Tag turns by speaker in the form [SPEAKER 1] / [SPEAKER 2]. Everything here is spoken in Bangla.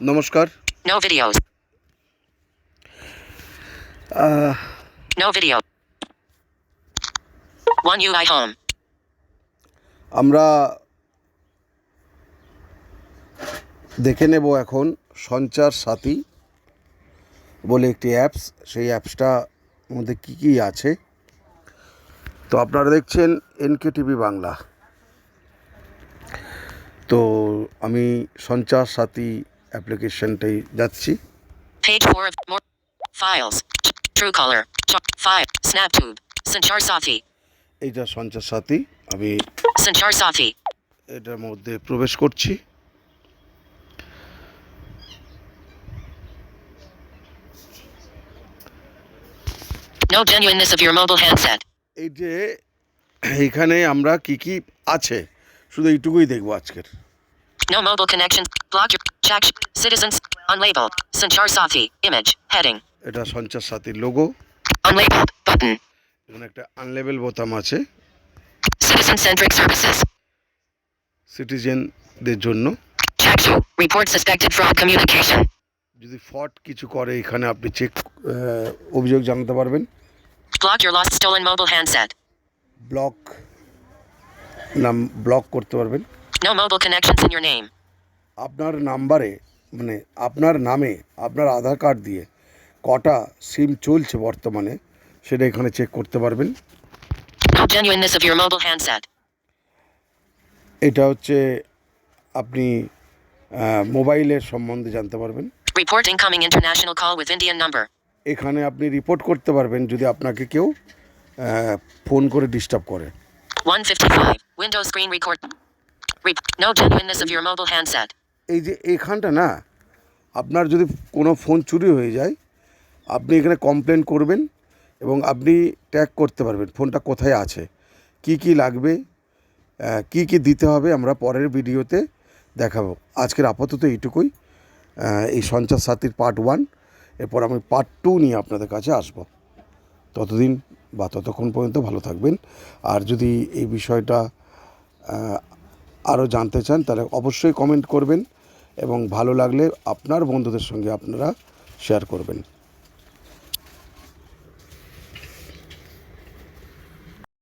[SPEAKER 1] নমস্কার. আহ,
[SPEAKER 2] No video. One UI home.
[SPEAKER 1] আমরা দেখে নেব এখন সঞ্চার সাথী বলে একটি অ্যাপস সেই অ্যাপসটা মধ্যে কী কী আছে তো আপনারা দেখছেন এনকে টিভি বাংলা তো আমি সঞ্চার সাথী অ্যাপ্লিকেশনটাই যাচ্ছি
[SPEAKER 2] Page 4 of more files. Truecaller. Ch- 5. SnapTube. Sanchar Sathi.
[SPEAKER 1] এইটা সঞ্চার সাথী আমি
[SPEAKER 2] Sanchar Sathi.
[SPEAKER 1] এটার মধ্যে প্রবেশ করছি
[SPEAKER 2] No genuineness of your mobile handset.
[SPEAKER 1] এই যে এইখানে আমরা কি কি আছে শুধু এইটুকুই দেখব আজকের
[SPEAKER 2] No mobile connection. Block your check. Citizens. Unlabeled. Sanchar Sathi. Image. Heading.
[SPEAKER 1] এটা সঞ্চার সাথীর লোগো
[SPEAKER 2] Unlabeled. Button.
[SPEAKER 1] এখানে একটা আনলেবেল বোতাম আছে
[SPEAKER 2] Citizen centric services.
[SPEAKER 1] সিটিজেনদের জন্য
[SPEAKER 2] Check to. Report suspected fraud communication.
[SPEAKER 1] যদি ফট কিছু করে এখানে আপনি চেক অভিযোগ জানাতে পারবেন
[SPEAKER 2] Block your lost stolen mobile handset.
[SPEAKER 1] Block নাম ব্লক করতে পারবেন
[SPEAKER 2] No mobile connections in your name.
[SPEAKER 1] আপনার নাম্বারে মানে আপনার নামে আপনার আধার কার্ড দিয়ে কটা সিম চলছে বর্তমানে সেটা এখানে চেক করতে পারবেন। এটা হচ্ছে আপনি মোবাইলের সম্বন্ধে জানতে পারবেন। এখানে আপনি রিপোর্ট করতে পারবেন যদি আপনাকে কেউ ফোন করে ডিস্টার্ব করে।
[SPEAKER 2] 155 window screen record Re- no genuineness of your mobile handset.
[SPEAKER 1] এই যে এখানটা না, আপনার যদি কোনো ফোন চুরি হয়ে যায়, আপনি এখানে কমপ্লেন করবেন এবং আপনি ট্যাগ করতে পারবেন ফোনটা কোথায় আছে, কি কি লাগবে কি কি দিতে হবে আমরা পরের ভিডিওতে দেখাবো। আজকের আপাতত এইটুকুই। এই সঞ্চার সাথীর পার্ট ওয়ান এরপর আমি পার্ট টু নিয়ে আপনাদের কাছে আসব। ততদিন বা ততক্ষণ পর্যন্ত ভালো থাকবেন। আর যদি এই বিষয়টা আরও জানতে চান, তাহলে অবশ্যই কমেন্ট করবেন। এবং ভালো লাগলে আপনার বন্ধুদের সঙ্গে আপনারা শেয়ার করবেন।